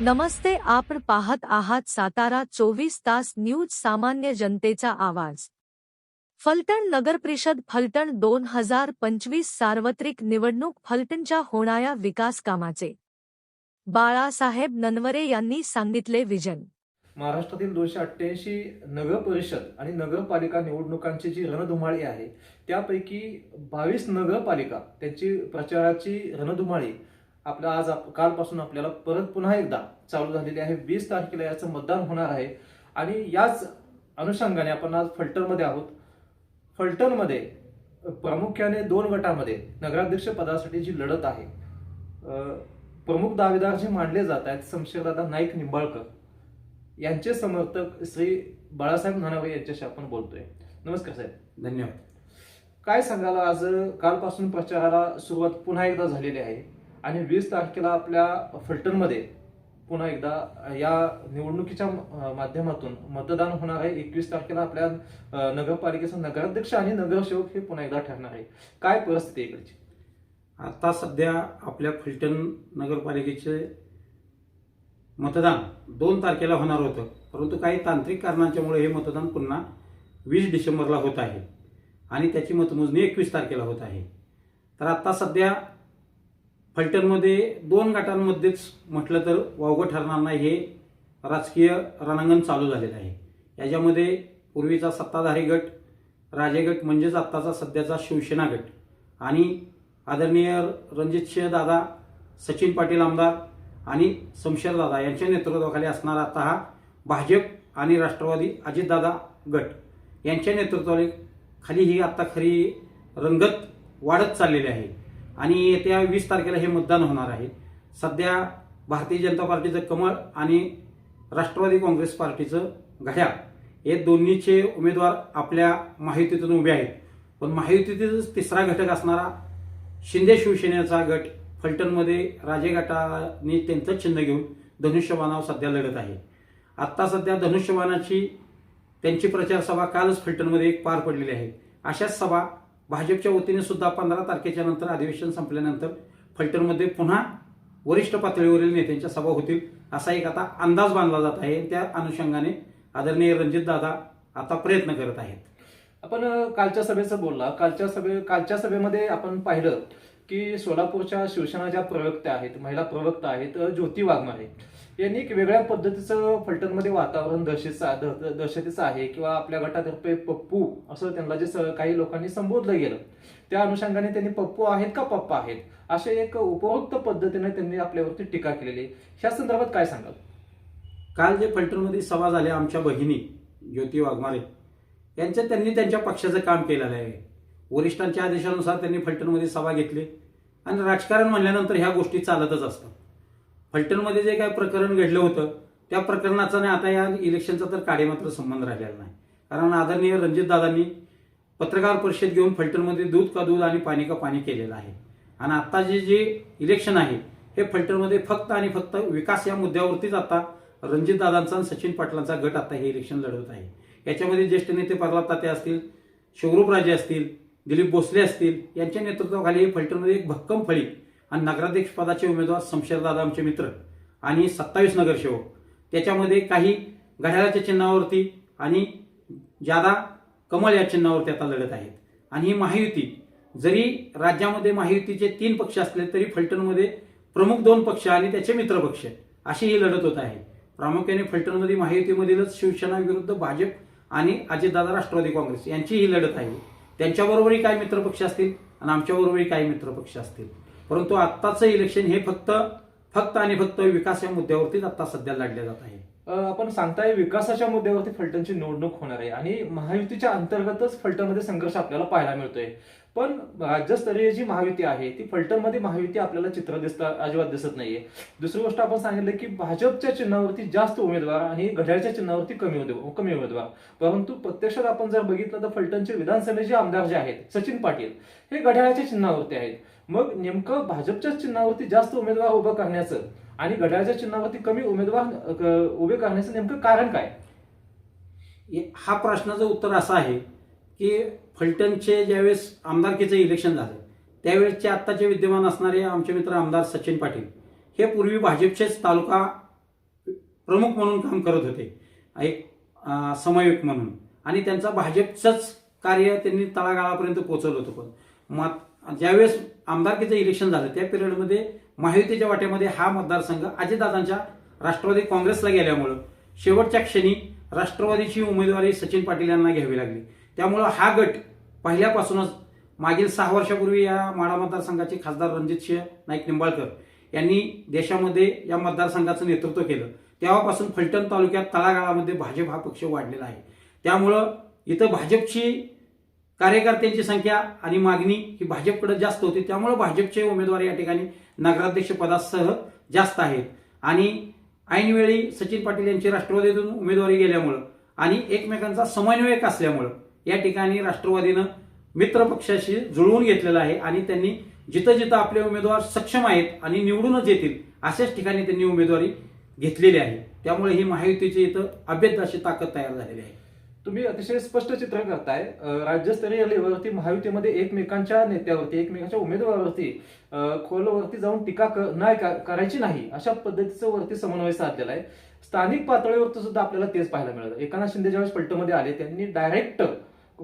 नमस्ते आपण पाहत आहात सातारा चोवीस तास न्यूज सामान्य जनतेचा आवाज. फलटण नगरपरिषद फलटण दोन हजार पंचवीस सार्वत्रिक निवडणूक फलटणच्या होणाऱ्या विकास कामाचे बाळासाहेब ननवरे यांनी सांगितले विजन. महाराष्ट्रातील दोनशे अठ्ठ्याऐंशी नगर परिषद आणि नगरपालिका निवडणुकांची जी रणधुमाळी आहे त्यापैकी बावीस नगरपालिका त्यांची प्रचाराची रणधुमाळी आपल्या आज आप- कालपासून आपल्याला परत पुन्हा एकदा चालू झालेली आहे. वीस तारखेला याचं मतदान होणार आहे. आणि याच अनुषंगाने आपण आज फलटणमध्ये आहोत. फलटणमध्ये प्रामुख्याने दोन गटामध्ये नगराध्यक्ष पदासाठी जी लढत आहे प्रमुख दावेदार जे मानले जात आहेत शमशेरदादा नाईक निंबाळकर यांचे समर्थक श्री बाळासाहेब नानावरे यांच्याशी आपण बोलतोय. नमस्कार साहेब. धन्यवाद. काय सांगाल आज? कालपासून प्रचाराला सुरुवात पुन्हा एकदा झालेली आहे आणि वीस तारखेला आपल्या फलटणमध्ये पुन्हा एकदा या निवडणुकीच्या माध्यमातून मतदान होणार आहे. एकवीस तारखेला आपल्या नगरपालिकेचा नगराध्यक्ष आणि नगरसेवक हे पुन्हा एकदा ठरणार आहे. काय परिस्थिती इकडची? आता सध्या आपल्या फलटण नगरपालिकेचे मतदान दोन तारखेला होणार होतं. परंतु काही तांत्रिक कारणांच्यामुळे हे मतदान पुन्हा वीस डिसेंबरला होत आहे. आणि त्याची मतमोजणी एकवीस तारखेला होत आहे. तर आता सध्या फलटणमध्ये दोन गटांमध्येच म्हटलं तर वावगं ठरणार नाही हे राजकीय रणांगण चालू झालेलं आहे. याच्यामध्ये पूर्वीचा सत्ताधारी गट राजे गट म्हणजेच आत्ताचा सध्याचा शिवसेना गट आणि आदरणीय रणजितसिंह दादा सचिन पाटील आमदार आणि समशेर दादा यांच्या नेतृत्वाखाली असणारा आता हा भाजप आणि राष्ट्रवादी अजितदादा गट. यांच्या नेतृत्वाखाली खाली ही आता खरी रंगत वाढत चाललेली आहे. आणि येत्या वीस तारखेला हे मतदान होणार आहे. सध्या भारतीय जनता पार्टीचं कमळ आणि राष्ट्रवादी काँग्रेस पार्टीचं घड्याळ हे दोन्हीचे उमेदवार आपल्या महायुतीतून उभे आहेत. पण महायुतीतच तिसरा घटक असणारा शिंदे शिवसेनेचा गट फलटणमध्ये राजे गटाने त्यांचं चिन्ह घेऊन धनुष्यबाणावर सध्या लढत आहे. आत्ता सध्या धनुष्यबाणाची त्यांची प्रचार सभा कालच फलटणमध्ये एक पार पडलेली आहे. अशाच सभा भाजपच्या वतीने सुद्धा पंधरा तारखेच्या नंतर अधिवेशन संपल्यानंतर फलटणमध्ये पुन्हा वरिष्ठ पातळीवरील नेत्यांच्या सभा होतील असा एक आता अंदाज बांधला जात आहे. त्या अनुषंगाने आदरणीय रणजित दादा आता प्रयत्न करत आहेत. आपण कालच्या सभेचं बोलला. कालच्या सभे कालच्या सभेमध्ये आपण पाहिलं की सोलापूरच्या शिवसेना ज्या प्रवक्त्या आहेत महिला प्रवक्ता आहेत ज्योती वाघमारे यांनी एक वेगळ्या पद्धतीचं फलटणमध्ये वातावरण दहशतीचं द- दहशतीचं आहे किंवा आपल्या गटातर्फे पप्पू असं त्यांना जे स- काही लोकांनी संबोधलं गेलं. त्या अनुषंगाने त्यांनी पप्पू आहेत का पप्पा आहेत? असे एक उपरोक्त पद्धतीने त्यांनी आपल्यावरती टीका केलेली. ह्या संदर्भात काय सांगाल? काल जे फलटणमध्ये सभा झाल्या आमच्या बहिणी ज्योती वाघमारे यांच्या त्यांनी त्यांच्या पक्षाचं काम केलेलं आहे. वरिष्ठांच्या आदेशानुसार त्यांनी फलटणमध्ये सभा घेतली. आणि राजकारण म्हणल्यानंतर ह्या गोष्टी चालतच असतात. फलटणमध्ये जे काय प्रकरण घडलं होतं त्या प्रकरणाचा नाही आता या इलेक्शनचा तर काडेमात्र संबंध राहिलेला नाही. कारण आदरणीय रणजितदादांनी पत्रकार परिषद घेऊन फलटणमध्ये दूध का दूध आणि पाणी का पाणी केलेलं आहे. आणि आता जे जे इलेक्शन आहे हे फलटणमध्ये फक्त आणि फक्त विकास या मुद्द्यावरतीच आता रणजितदादांचा आणि सचिन पाटलांचा गट आता हे इलेक्शन लढवत आहे. याच्यामध्ये ज्येष्ठ नेते प्रल्हाद ताते असतील शिवरूपराजे असतील दिलीप भोसले असतील यांच्या नेतृत्वाखाली हे फलटणमध्ये एक भक्कम फळी आणि नगराध्यक्ष पदाचे उमेदवार शमशेरदादा आमचे मित्र आणि सत्तावीस नगरसेवक. त्याच्यामध्ये काही घड्याळाच्या चिन्हावरती आणि जादा कमळ या चिन्हावरती आता लढत आहेत. आणि ही महायुती जरी राज्यामध्ये महायुतीचे तीन पक्ष असले तरी फलटणमध्ये प्रमुख दोन पक्ष आणि त्याचे मित्रपक्ष अशी ही लढत होत आहे. प्रामुख्याने फलटणमध्ये महायुतीमधीलच शिवसेना विरुद्ध भाजप आणि अजितदादा राष्ट्रवादी काँग्रेस यांची ही लढत आहे. त्यांच्याबरोबरही काही मित्रपक्ष असतील आणि आमच्याबरोबरही काही मित्रपक्ष असतील. परंतु आत्ताचं इलेक्शन हे फक्त फक्त आणि फक्त विकास या मुद्द्यावरतीच आता सध्या लढले जात आहे. आपण सांगताय विकासाच्या मुद्द्यावरती फलटणची निवडणूक होणार आहे आणि महायुतीच्या अंतर्गतच फलटणमध्ये संघर्ष आपल्याला पाहायला मिळतोय. पण राज्यस्तरीय जी महायुती आहे ती फलटणमध्ये महायुती आपल्याला चित्र दिसता अजिबात दिसत नाहीये. दुसरी गोष्ट आपण सांगितलं की भाजपच्या चिन्हावरती जास्त उमेदवार आणि घड्याळच्या चिन्हावरती कमी उमेदवार कमी उमेदवार. परंतु प्रत्यक्षात आपण जर बघितलं तर फलटणचे विधानसभेचे आमदार जे आहेत सचिन पाटील हे घड्याळ्याच्या चिन्हावरती आहेत. मग नेमकं भाजपच्याच चिन्हावरती जास्त उमेदवार उभं करण्याचं आणि घड्याळच्या चिन्हावरती कमी उमेदवार उभे करण्याचं नेमकं कारण काय? हा प्रश्नाचं उत्तर असं आहे की फलटणचे ज्यावेळेस आमदारकीचं इलेक्शन झालं त्यावेळेसचे आत्ताचे विद्यमान असणारे आमचे मित्र आमदार सचिन पाटील हे पूर्वी भाजपचेच तालुका प्रमुख म्हणून काम करत होते एक अं, म्हणून. आणि त्यांचं भाजपचंच कार्य त्यांनी तळागाळापर्यंत पोहोचवलं होतं पण. मात ज्यावेळेस आमदारकीचं इलेक्शन झालं त्या पिरियडमध्ये महायुतीच्या वाट्यामध्ये हा मतदारसंघ अजितदादांच्या राष्ट्रवादी काँग्रेसला गेल्यामुळं शेवटच्या क्षणी राष्ट्रवादीची उमेदवारी सचिन पाटील यांना घ्यावी लागली. त्यामुळं हा गट पहिल्यापासूनच मागील सहा वर्षापूर्वी या माडा मतदारसंघाचे खासदार रणजित सिंह नाईक निंबाळकर यांनी देशामध्ये या मतदारसंघाचं नेतृत्व केलं. तेव्हापासून फलटण तालुक्यात तळागाळामध्ये भाजप हा पक्ष वाढलेला आहे. त्यामुळं इथं भाजपची कार्यकर्त्यांची संख्या आणि मागणी ही भाजपकडे जास्त होती. त्यामुळं भाजपचे उमेदवार या ठिकाणी नगराध्यक्ष पदासह जास्त आहेत. आणि ऐनवेळी सचिन पाटील यांची राष्ट्रवादीतून उमेदवारी गेल्यामुळं आणि एकमेकांचा समन्वयक असल्यामुळं या ठिकाणी राष्ट्रवादीनं मित्र पक्षाशी जुळवून घेतलेलं आहे आणि त्यांनी जिथं जिथं आपले उमेदवार सक्षम आहेत आणि निवडूनच येतील अशाच ठिकाणी त्यांनी उमेदवारी घेतलेली आहे. त्यामुळे ही महायुतीची इथं अभेद्य अशी ताकद तयार झालेली आहे. तुम्ही अतिशय स्पष्ट चित्र करताय. राज्यस्तरीय लेवलवरती महायुतीमध्ये एकमेकांच्या नेत्यावरती एकमेकांच्या उमेदवारावरती खोलवरती जाऊन टीका क- नाही का- करायची नाही अशा पद्धतीचं वरती समन्वय साधलेला आहे. स्थानिक पातळीवरती सुद्धा आपल्याला तेच पाहायला मिळालं. एकनाथ शिंदे ज्यावेळेस पलटमध्ये आले त्यांनी डायरेक्ट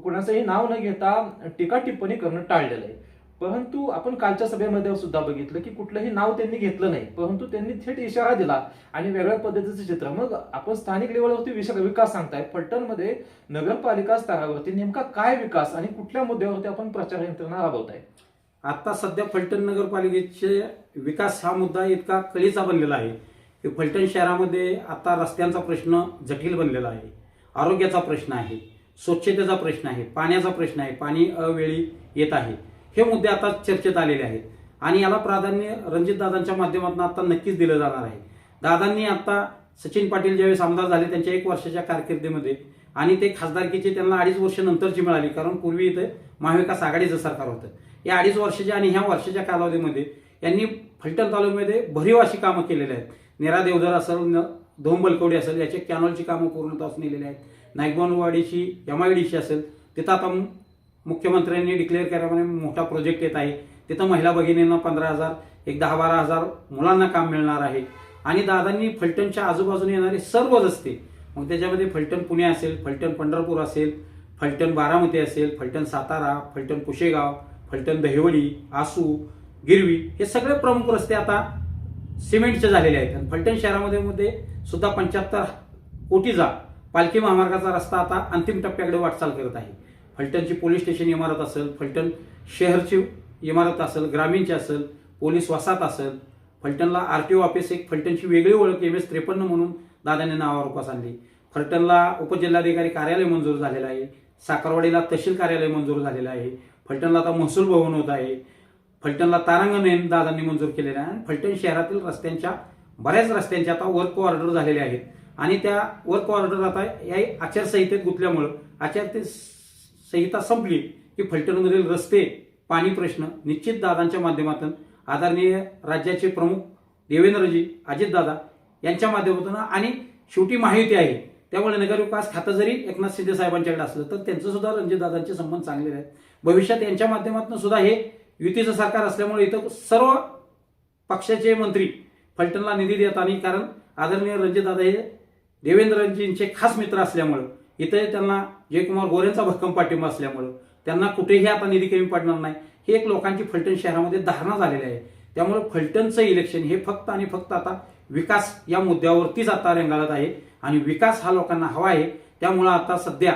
कुणाचंही नाव न घेता टीका टिप्पणी करणं टाळलेलं आहे. परंतु आपण कालच्या सभेमध्ये सुद्धा बघितलं की कुठलंही नाव त्यांनी घेतलं नाही. परंतु त्यांनी थेट इशारा दिला आणि वेगळ्या पद्धतीचं चित्र. मग आपण स्थानिक लेवलवरती विषय विकास सांगताय. फलटणमध्ये नगरपालिका स्तरावरती नेमका काय विकास आणि कुठल्या मुद्द्यावरती आपण प्रचार यंत्रणा राबवताय? आता सध्या फलटण नगरपालिकेचे विकास हा मुद्दा इतका कळीचा बनलेला आहे की फलटण शहरामध्ये आता रस्त्यांचा प्रश्न जटिल बनलेला आहे. आरोग्याचा प्रश्न आहे. स्वच्छतेचा प्रश्न आहे पाण्याचा प्रश्न आहे पाणी अवेळी येत आहे. हे मुद्दे आता चर्चेत आलेले आहेत. आणि याला प्राधान्य रणजितदादांच्या माध्यमातून आता नक्कीच दिलं जाणार आहे. दादांनी आता सचिन पाटील ज्यावेळेस आमदार झाले त्यांच्या एक वर्षाच्या कारकिर्दीमध्ये आणि ते खासदारकीचे त्यांना अडीच वर्ष नंतरची मिळाली. कारण पूर्वी इथं महाविकास आघाडीचं सरकार होतं. या अडीच वर्षाच्या आणि ह्या वर्षाच्या कालावधीमध्ये यांनी फलटण तालुक्यामध्ये भरीव अशी कामं केलेली आहेत. निरा देवधर असेल न- धोम बलकवडी असेल याचे कॅनॉलची कामं पूर्णतः नेलेली आहेत. नाईकबानवाडीची एम आय डी असेल तिथं आता मुख्यमंत्र्यांनी डिक्लेअर केल्यामुळे मोठा प्रोजेक्ट येत आहे. तिथं महिला भगिनींना पंधरा हजार एक दहा बारा हजार मुलांना काम मिळणार आहे. आणि दादांनी फलटणच्या आजूबाजूने येणारे सर्व रस्ते मग त्याच्यामध्ये फलटण पुणे असेल फलटण पंढरपूर असेल फलटण बारामती असेल फलटण सातारा फलटण कुशेगाव फलटण दहिवली आसू गिरवी हे सगळे प्रमुख रस्ते आता सिमेंटचे झालेले आहेत. आणि फलटण शहरामध्ये मध्ये सुद्धा पंच्याहत्तर कोटीचा पालखी महामार्गाचा रस्ता आता अंतिम टप्प्याकडे वाटचाल करत आहे. फलटणची पोलीस स्टेशन इमारत असेल फलटण शहरची इमारत असेल ग्रामीणची असेल पोलीस वसाहत असेल फलटणला आर टी ओ ऑफिस एक फलटणची वेगळी ओळख एम एस त्रेपन्न म्हणून दादांनी नावारूपास आणली. फलटणला उपजिल्हाधिकारी कार्यालय मंजूर झालेलं आहे साखरवाडीला तहसील कार्यालय मंजूर झालेलं आहे फलटणला आता महसूल भवन होत आहे. फलटणला तारांगण दादांनी मंजूर केलेलं आहे. आणि फलटण शहरातील रस्त्यांच्या बऱ्याच रस्त्यांच्या आता वर्क ऑर्डर झालेले आहेत. आणि त्या वर्क ऑर्डर आता या आचारसंहितेत गुंतल्यामुळं आचार संहिता संपली की फलटणमधील रस्ते पाणी प्रश्न निश्चित दादांच्या माध्यमातून आदरणीय राज्याचे प्रमुख देवेंद्रजी अजितदादा यांच्या माध्यमातून आणि शेवटी माहिती आहे. त्यामुळे नगरविकास खातं जरी एकनाथ शिंदे साहेबांच्याकडे असलं तर त्यांचं सुद्धा रणजितदादांचे संबंध चांगले आहेत. भविष्यात यांच्या माध्यमातून सुद्धा हे युतीचं सरकार असल्यामुळे इथं सर्व पक्षाचे मंत्री फलटणला निधी देत आणि कारण आदरणीय रणजितदादा हे देवेंद्रजींचे खास मित्र असल्यामुळं इथे त्यांना जयकुमार गोरेंचा भक्कम पाठिंबा असल्यामुळं त्यांना कुठेही आता निधी कमी पडणार नाही. हे एक लोकांची फलटण शहरामध्ये धारणा झालेली आहे. त्यामुळे फलटणचं इलेक्शन हे फक्त आणि फक्त आता विकास या मुद्द्यावरतीच आता रेंगाळत आहे आणि विकास हा लोकांना हवा आहे. त्यामुळं आता सध्या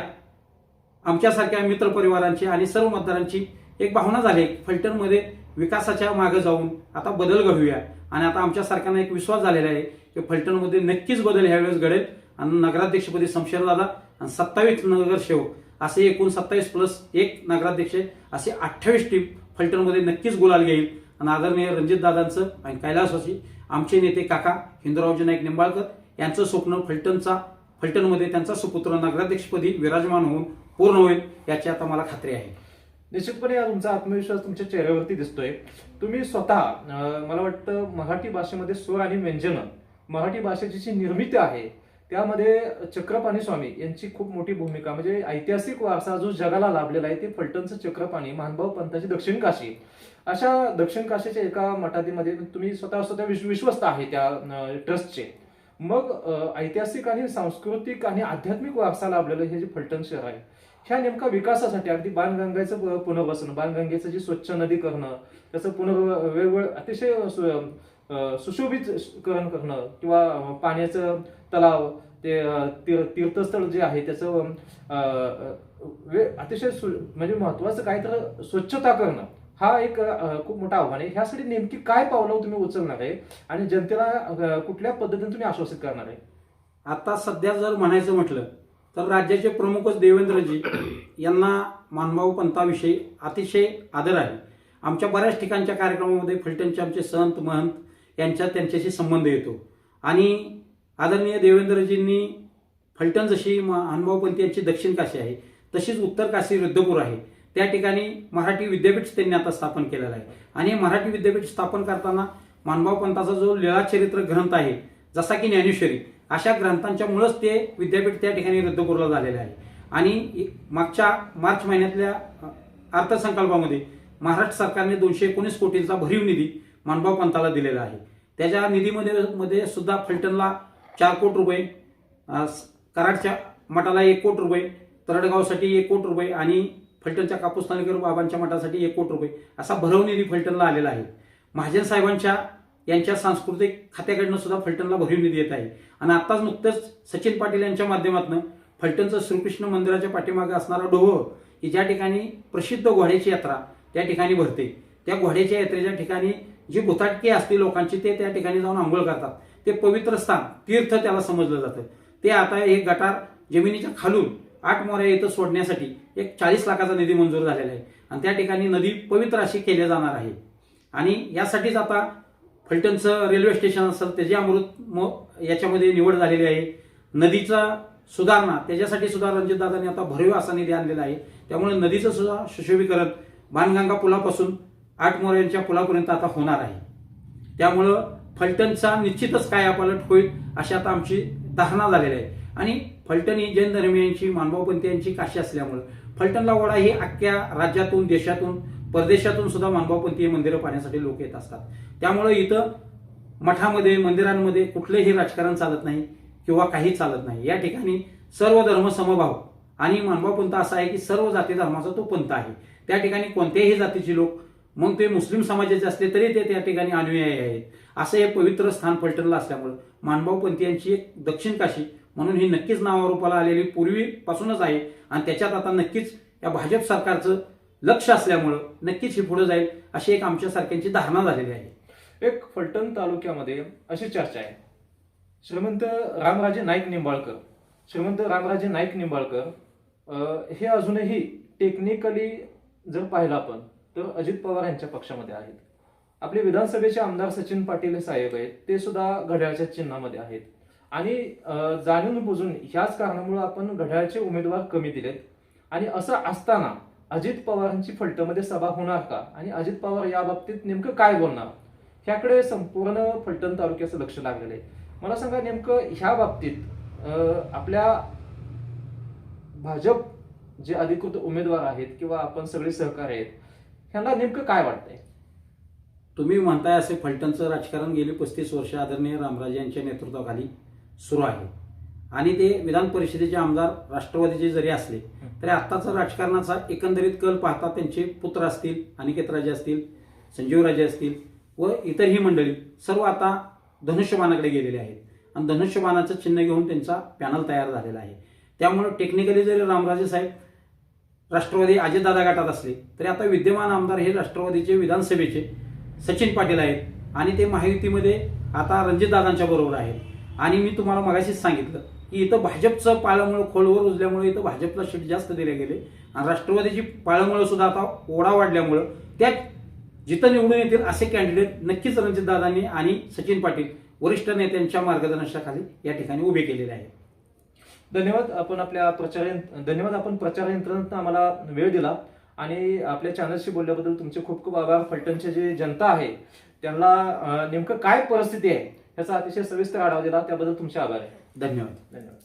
आमच्यासारख्या मित्रपरिवारांची आणि सर्व मतदारांची एक भावना झाली फलटणमध्ये विकासाच्या मागे जाऊन आता बदल घडूया. आणि आता आमच्यासारख्यांना एक विश्वास झालेला आहे की फलटणमध्ये नक्कीच बदल ह्यावेळेस घडेल. आणि नगराध्यक्षपदी शमशेरदादा आणि सत्तावीस नगरसेवक असे एकूण सत्तावीस प्लस एक नगराध्यक्ष असे अठ्ठावीस टीम फलटणमध्ये नक्कीच गुलाल घेईल. आणि आदरणीय रणजितदादांचं आणि कैलासवासी आमचे नेते काका हिंदुरावजी नाईक निंबाळकर यांचं स्वप्न फलटणचा फलटणमध्ये त्यांचा सुपुत्र नगराध्यक्षपदी विराजमान होऊन पूर्ण होईल याची आता मला खात्री आहे. निश्चितपणे हा तुमचा आत्मविश्वास तुमच्या चेहऱ्यावरती दिसतोय. तुम्ही स्वतः मला वाटतं मराठी भाषेमध्ये स्वर आणि व्यंजनं मराठी भाषेची जी निर्मिती आहे त्यामध्ये चक्रपाणी स्वामी यांची खूप मोठी भूमिका म्हणजे ऐतिहासिक वारसा जो जगाला लाभलेला आहे ते फलटणचं चक्रपाणी मानभाव पंथाची दक्षिण काशी. अशा दक्षिण काशीच्या एका मठातीमध्ये तुम्ही स्वतः स्वतः विश्व- विश्वस्त आहे त्या ट्रस्टचे. मग ऐतिहासिक आणि सांस्कृतिक आणि आध्यात्मिक वारसा लाभलेलं हे जे फलटण शहर आहे ह्या नेमका विकासासाठी अगदी बाणगंगाचं पुनर्वसन बाणगंगेचं जे स्वच्छ नदी करणं त्याचं पुनर् वेगवेगळं अतिशय सु- सुशोभीकरण करणं किंवा पाण्याचं तलाव ते तीर- तीर्थस्थळ जे आहे त्याचं वे- अतिशय सु- म्हणजे महत्वाचं काय तर स्वच्छता करणं. हा एक खूप मोठा आव्हान आहे. ह्यासाठी नेमकी काय पावलं तुम्ही उचलणार आहे? आणि जनतेला कुठल्या पद्धतीने तुम्ही आश्वासित करणार आहे? आता सध्या जर म्हणायचं म्हटलं तर राज्याचे प्रमुखच देवेंद्रजी यांना मानभाऊ पंथाविषयी अतिशय आदर आहे. आमच्या बऱ्याच ठिकाणच्या कार्यक्रमामध्ये फलटणचे आमचे संत महंत यांच्यात त्यांच्याशी संबंध येतो. आणि आदरणीय देवेंद्रजींनी फलटण जशी हनुभाऊपंथी यांची दक्षिण काशी आहे तशीच उत्तर काशी रुद्धपूर आहे. त्या ठिकाणी मराठी विद्यापीठ त्यांनी आता स्थापन केलेलं आहे. आणि मराठी विद्यापीठ स्थापन करताना मानभाव पंथाचा जो लीळाचरित्र ग्रंथ आहे जसा की ज्ञानेश्वरी अशा ग्रंथांच्यामुळंच ते विद्यापीठ त्या ठिकाणी रद्दपूरला झालेलं आहे. आणि मागच्या मार्च महिन्यातल्या अर्थसंकल्पामध्ये महाराष्ट्र सरकारने दोनशे एकोणीस कोटींचा भरीव निधी मानभाव पंथाला दिलेला आहे. त्याच्या निधीमध्ये मध्ये सुद्धा फलटणला चार कोटी रुपये कराडच्या मठाला एक कोटी रुपये तरडगावसाठी एक कोटी रुपये आणि फलटणच्या कापूस तालुक्यावर बाबांच्या मठासाठी एक कोटी रुपये असा भरव निधी फलटणला आलेला आहे. महाजन साहेबांच्या यांच्या सांस्कृतिक खात्याकडनं सुद्धा फलटणला भरीव निधी येत आहे. आणि आताच नुकतंच सचिन पाटील यांच्या माध्यमातून फलटणचं श्रीकृष्ण मंदिराच्या पाठीमागे असणारा डोह ही ज्या ठिकाणी प्रसिद्ध घोड्याची यात्रा त्या ठिकाणी भरते. त्या घोड्याच्या यात्रेच्या ठिकाणी जी भुताटकी असते लोकांची ते त्या ठिकाणी जाऊन आंघोळ करतात. ते पवित्र स्थान तीर्थ त्याला समजलं जातं. ते आता एक गटार जमिनीच्या खालून आठ मोऱ्या इथं सोडण्यासाठी एक चाळीस लाखाचा निधी मंजूर झालेला आहे. आणि त्या ठिकाणी नदी पवित्र अशी केली जाणार आहे. आणि यासाठीच आता फलटणचं रेल्वे स्टेशन असेल त्याची अमृत याच्यामध्ये निवड झालेली आहे. नदीचा सुधारणा त्याच्यासाठी सुद्धा रणजितदादांनी आता भरीव असा निधी आणलेला आहे. त्यामुळे नदीचं सुद्धा सुशोभीकरण बाणगंगा पुलापासून आठ मोऱ्यांच्या पुलापर्यंत आता होणार आहे. त्यामुळं फलटणचा निश्चितच कायापालट होईल अशी आता आमची धारणा झालेली आहे. आणि फलटण ही जैन धर्मियांची मानभावपंथीयांची काशी असल्यामुळं फलटणला वडा ही अख्ख्या राज्यातून देशातून परदेशातून सुद्धा मानभावपंथी मंदिरं पाहण्यासाठी लोक येत असतात. त्यामुळं इथं मठामध्ये मंदिरांमध्ये कुठलंही राजकारण चालत नाही किंवा काही चालत नाही. या ठिकाणी सर्व धर्म समभाव आणि मानभाव पंथ असा आहे की सर्व जाती धर्माचा तो पंथ आहे. त्या ठिकाणी कोणत्याही जातीचे लोक मग ते मुस्लिम समाजाचे असले तरी ते त्या ठिकाणी अनुयायी आहेत. असं हे पवित्र स्थान पलटणलं असल्यामुळं मानभाव पंथीयांची एक दक्षिण काशी म्हणून ही नक्कीच नावारूपाला आलेली पूर्वीपासूनच आहे. आणि त्याच्यात आता नक्कीच या भाजप सरकारचं लक्ष असल्यामुळं नक्कीच ही पुढे जाईल अशी एक आमच्यासारख्यांची धारणा झालेली आहे. एक फलटण तालुक्यामध्ये अशी चर्चा आहे. श्रीमंत रामराजे नाईक निंबाळकर. श्रीमंत रामराजे नाईक निंबाळकर हे अजूनही टेक्निकली जर पाहिलं आपण तर अजित पवार यांच्या पक्षामध्ये आहेत. आपले विधानसभेचे आमदार सचिन पाटील हे साहेब आहेत ते सुद्धा घड्याळच्या चिन्हामध्ये आहेत. आणि जाणून बुजून ह्याच कारणामुळे आपण घड्याळचे उमेदवार कमी दिलेत. आणि असं असताना अजित पवारांची फलटणमध्ये सभा होणार का? आणि अजित पवार या बाबतीत नेमकं काय बोलणार? ह्याकडे संपूर्ण फलटण तालुक्याचं लक्ष लागलेलं आहे. मला सांगा नेमकं ह्या बाबतीत आपल्या भाजप जे अधिकृत उमेदवार आहेत किंवा आपण सगळे सहकारी आहेत ह्यांना नेमकं काय वाटतंय? तुम्ही म्हणताय असे फलटणचं राजकारण गेली पस्तीस वर्ष आदरणीय रामराजे यांच्या नेतृत्वाखाली सुरू आहे. आणि ते विधान परिषदेचे आमदार राष्ट्रवादीचे जरी असले तरी आत्ताचा राजकारणाचा एकंदरीत कल पाहता त्यांचे पुत्र असतील अनिकेतराजे असतील संजीवराजे असतील व इतरही मंडळी सर्व आता धनुष्यबाणाकडे गेलेले आहेत. आणि धनुष्यबाणाचं चिन्ह घेऊन त्यांचा पॅनल तयार झालेला आहे. त्यामुळे टेक्निकली जरी रामराजे साहेब राष्ट्रवादी अजितदादा गटात असले तरी आता विद्यमान आमदार हे राष्ट्रवादीचे विधानसभेचे सचिन पाटील आहेत. आणि ते महायुतीमध्ये आता रणजितदादांच्या बरोबर आहेत. आणि मी तुम्हाला मगाशीच सांगितलं की इथं भाजपचं पाळमुळं खोलवर उजल्यामुळे इथं भाजपला शीट जास्त दिले गेले. आणि राष्ट्रवादीची पाळमुळं सुद्धा आता ओढा वाढल्यामुळं त्यात जिथं निवडून येतील असे कॅन्डिडेट नक्कीच रणजितदादांनी आणि सचिन पाटील वरिष्ठ नेत्यांच्या मार्गदर्शनाखाली या ठिकाणी उभे केलेले आहेत. धन्यवाद आपण आपल्या प्रचार धन्यवाद आपण प्रचार यंत्रणेत आम्हाला वेळ दिला. आणि आपल्या चॅनलशी बोलल्याबद्दल तुमचे खूप खूप आभार. फलटणचे जे जनता आहे त्यांना नेमकं काय परिस्थिती आहे ह्याचा अतिशय सविस्तर आढावा दिला. त्याबद्दल तुमचे आभार आहे. धन्यवाद. धन्यवाद.